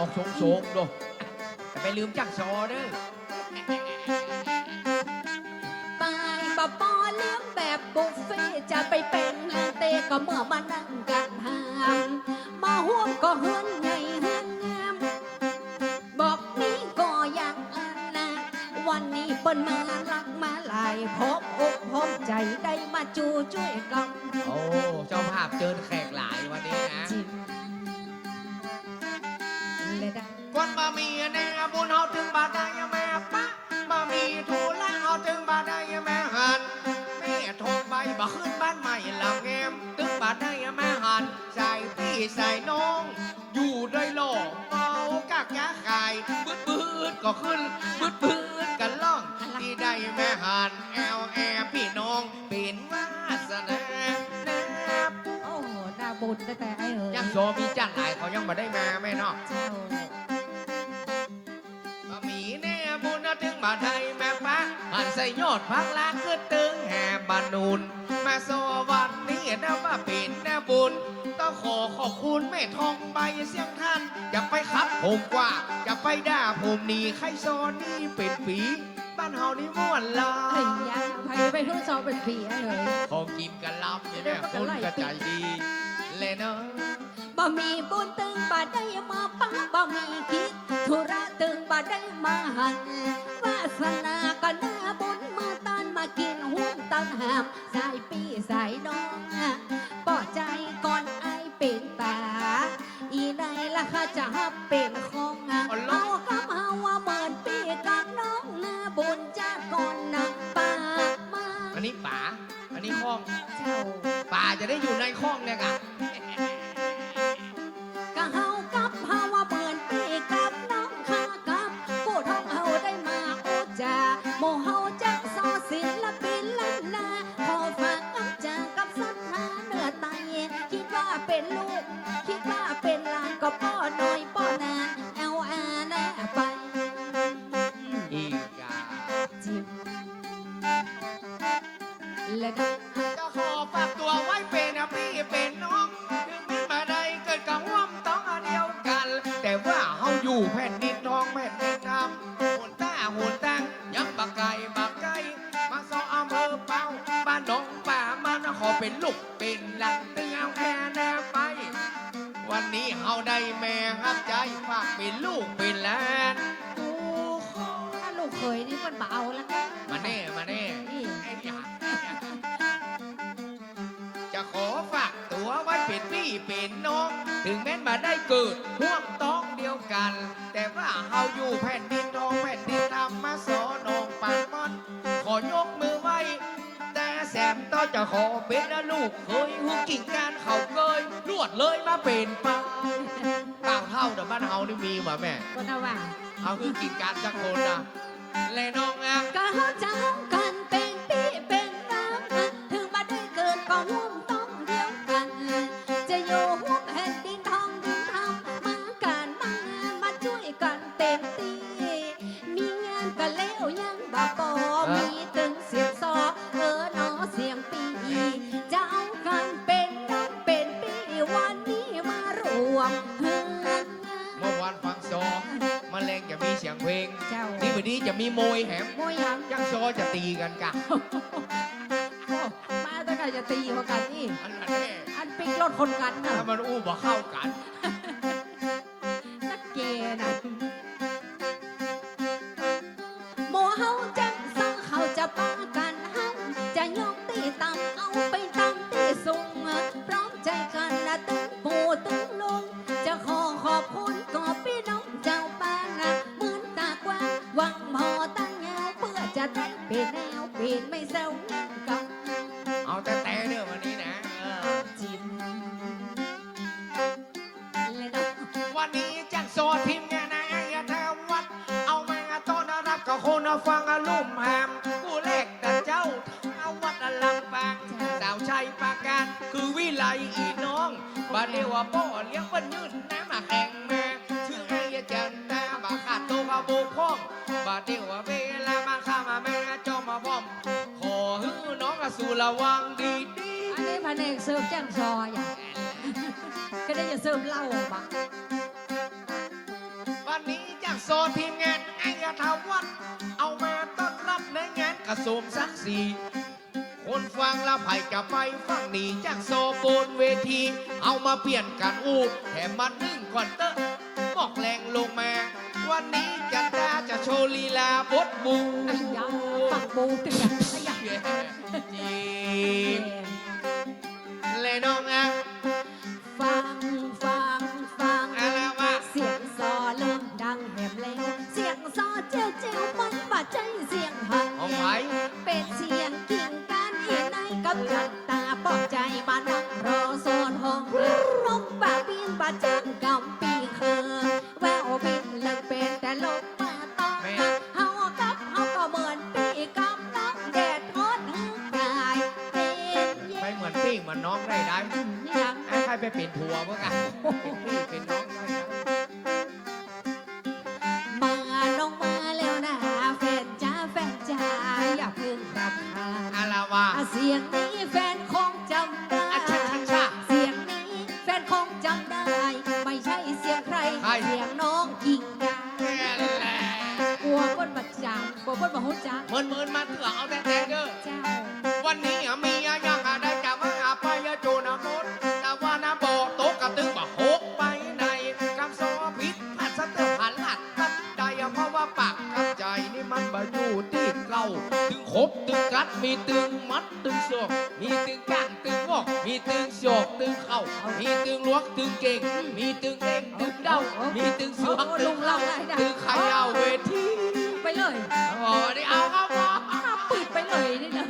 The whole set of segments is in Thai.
ออกโฉงๆดูแต่ไปลืมจักซอเด้อไปปะปอเลี้ยงแบบบุฟเฟ่ต์จะไปเป็นนางเตก็เมื่อมานั่งกันหามมาห่วงก็เฮือนใหญ่เฮือนงามบอกนี้ก็อย่างอันนะวันนี้เปิ้นมารักมาหลายพบอกพบใจได้มาจูช่วยกันโอ้เจ้าภาพเจอแขกหลายวันนี้นะ จิม เลยนะคนมามีแน่บุญเฮาถึงบาดได้แม่ปะมามีทูลาเฮาถึงบาดได้แม่หันแม่โทรไปบ่ขึ้นบ้านใหม่หลังแงมถึงบาดได้แม่หันใส่พี่ใส่น้อง อยู่ได้หล่อเมากากยาขายบืดบืดก็ขึ้นบืดบืดกันล่องที่ได้แม่หันแอลแอพี่น้องเป็นวาสนานะโอ้โหน่าบุญแต่ มีจังไหนเขายังมาได้มาแม่เนาะเจ้าบะหมี่แน่บุญนะถึงมาไทยแม่ปะหันใส่ยอดพักลากขึ้นตึงแห่บานูนมาโซวันนี้นะว่าเป็นแน่บุญ ต้องขอขอบคุณแม่ทองใบเสียงท่าน อย่าไปขับผมกว่า อย่าไปด่าผมนี่ใครซอนนี่เป็นผี บ้านเฮานี่ม่วนลาไอ้ยาใครไปทุ่งซอเป็นผีไอ้เอ๋ยของกินกันลับนี่แม่คุณก็ใจดี เลยเนาะ บ่มีบุญตึงบ่ได้มาปังบ่มีคิดธุระตึงบ่ได้มาหันวาสนาก็น่าบุญมาตันมากินหุ้มตังหามสายปีสายน้องปอใจก่อนไอเป็นตาอีในละข้าจะฮับเป็นของเอากับเฮาว่าเหมือนปีกับน้องนาบุญจ้าก่อนนะป้ามาอันนี้ป๋าอันนี้ข้องเจ้าป๋าจะได้อยู่ในข้องเนี่ยกะ เป็นลูก คิดว่าเป็นหลานก็ป้อหน่อยป้อน พี่เป็นน้อง ถึงแม้นมาได้เกิดห่วงต้องเดียวกัน แต่ว่าเฮาอยู่แผ่นดินทองแผ่นดินธรรมมาสอนองปากมอนขอยกมือไหว้แต่แสมต่อจะขอเป็นนะลูกเคยหุกกิ่งการเขาเกยลวดเลยมาเป็นไปเต่างเท่าเดี๋ยวบ้านเฮานี่มีมาแม่ก็น่าว่าเอาคือกิ่งการจักคนนะเลยน้องอะก็เขาจะห้องกั นี่วันนี้จะมีโมยแหมโมยังยังซอจะตีกันกะโอ้มาตั้งแต่จะตีเขากันนี่อันนั้นแน่อันปิกรถคนกันน่ะถ้ามันอู้บ่เข้ากัน เอาแต่แต่เด้อวันนี้นะเออจิมเลยเนาะวันนี้จังโซทีมงานนายแถววัด เอามาต้อนรับกับคนฟังอารมณ์แฮมกูเล็กแต่เจ้าท้าวัดอลังบางสาวชัยปราการคือวิไลอีน้องบาเดียวว่าพ่อเลี้ยงวันยืน บาขาดตัวกระโบกพ่องบาเดียวว่าเวลามาข้ามาแม่จอมมาพร้อมสู่ระวังดีดีอันนี้แผนกเสิร์ฟแจ้งซอยอะก็ได้จะเสิร์ฟเหล้าปะวันนี้จากโซทีมงานไอ้ทาวันเอามาต้อนรับในงานกระสมศักดิ์ศรีคนฟังและไผ่จะไปฟังหนีจากโซโบนเวที เอามาเปลี่ยนกันอู้แถมมันนึ่งก่อนเตอะบอกแรงลงมา วันนี้จันดาจะโชว์ลีลาบดบูไอ้ยาปักบูเตือนไอ้ยาเย้จีน เหมือนปิ้งเหมือนน้องได้ได้ยังไอ้ใครไปเป็นผัวเมื่อกันเป็นพี่เป็นน้องได้นะมาน้องมาแล้วนะแฟนจ้าแฟนจ้าอย่าเพิ่งรับคาอะไรวะเสียงนี้แฟนคงจำได้อะชะชะชะเสียงนี้แฟนคงจำได้ ไม่ใช่เสียงใครใครเสียงน้องกิ่งกาแค่แหละกลัวคนบัดจางกลัวคนบัหุจักเหมือนเหมือนมาเถื่อเอาแต่แต่ มีตึงมัดตึงโศกมีตึงก้างตึงวอกมีตึงโศกตึงเข่ามีตึงลวกตึงเก่ง มีตึงเล่งตึงเด้ามีตึงสวกตึงเล่าตึงเขยาวเวทีไปเลยโอ้ได้เอาครับพ่อมาปิดไปเลยนี่นะ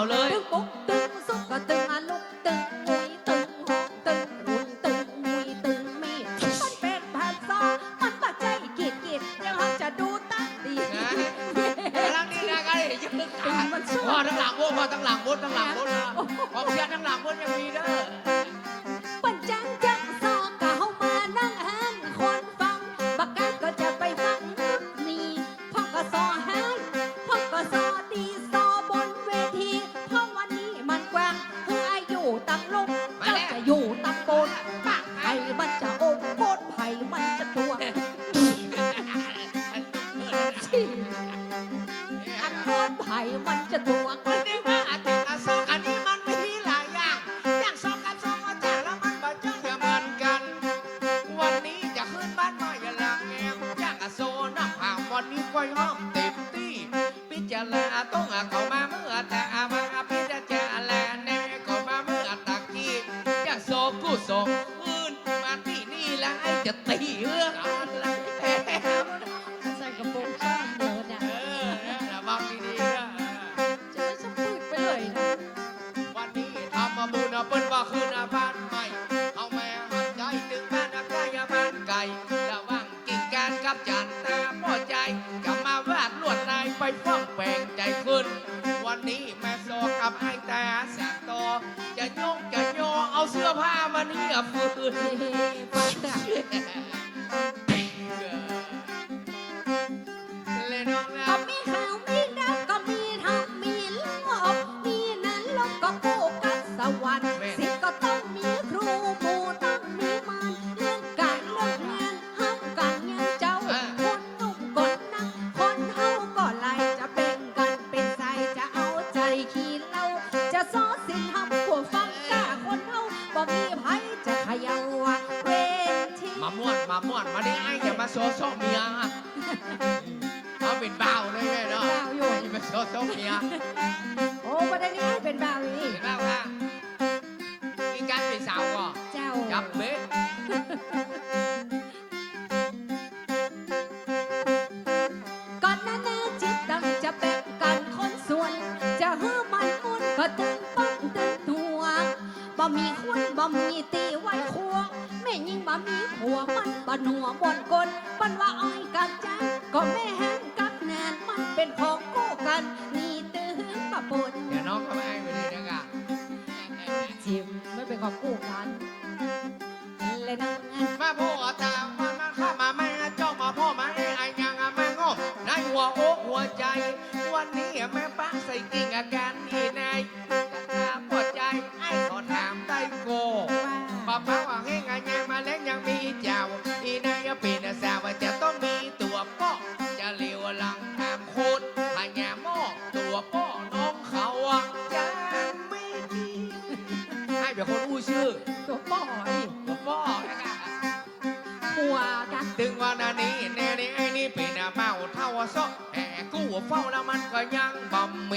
เอาเลย ตึงปุ๊กตึงสุกก็ตึงอาลุกตึงมุยตึงหงตึงรุนตึงมุยตึงมีดมันเป็นภาษามันปัจใจกีดกีดเดี๋ยวเขาจะดูตั้งดีนะ กำลังนี่นะกันเลยยืดขาพอทั้งหลังบดพอทั้งหลังบดทั้งหลังบดนะพอเชียร์ทั้งหลังบดยังมีเด้อ มันจะตัวมันได้มาอาทิตย์ละสองอันนี้มันมีหลายอย่างอย่างสองกับสองจารย์แล้วมันบ่จ้องอย่าเหมือนกัน วันนี้จะขึ้นบ้านน้อยอย่าลังแงมอย่างอโซน้ำผ่าวันนี้ก้อยห้อมเต็มที่พิจารณาต้องเอา นว่าคืนอาบ้านใหม่เอาแม่หักใจถึงบ้านอาใกล้อาบ้านไก่ระวังกิ่งการกับจันตาพอใจกลับมาวาดลวดลายไปฟ้องแปลงใจขึ้น วันนี้แม่โซกับไอ้แตาแสบตอจะยงจะโยเอาเสื้อผ้ามานี่อะฟืนเฮ้ฟังแต่เลยน้อง ม่วนมาม่วนมาดิไอ้อย่ามาโซโซเมียอะเอาเป็นเบาเลยแม่เนาะเบาอยู่อย่ามาโซโซเมียโอ้ประเด็นนี้เป็นบ่าวอีกเห็นบ้างว่าอีกกันเป็นสาวก็เจ้าจับเบ็ดก่อนหน้าแน่จิตตั้งจะแบ่งกันคนส่วน จะฮื้อมันมุนก็ตึงปังตึงตัวบ่มีคนบ่มีตี บ่มีผัวมันบ่หนัวบนกลปันว่าอ้อยกับจันก็แม่แห้งกับแนนมันเป็นของกู้กันนี่ตึงมาปนเดี๋ยวน้องก็ไม่ไปเลยนะกะจิมไม่เป็นของกู้กันเลยนะมาพ่อตามมามาข้ามาแม่จ้องมาพ่อมาไอ้ยังแม่งอในหัวอกหัวใจ วันนี้แม่ป้าใส่กิ่งอาการนี่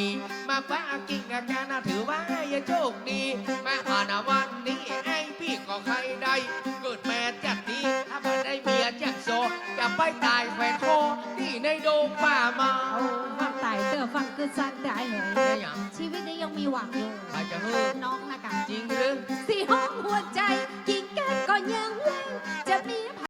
มีมาป้ากิ่งอาการน่าถือว่ายังโชคดีมาอ่านวันนี้ไอ้พี่ก็ใครได้เกิดแม่จัดดีถ้ามันได้เมียจัดโซจะไปตายแฟนโคที่ในโดงป่ามาเอาฟังไต่เตอฟังคือสั้นได้เหรอได้ยังชีวิตนี้ยังมีหวังอยู่ใครจะเฮ้อน้องนะกันจริงหรือสีห้องหัวใจ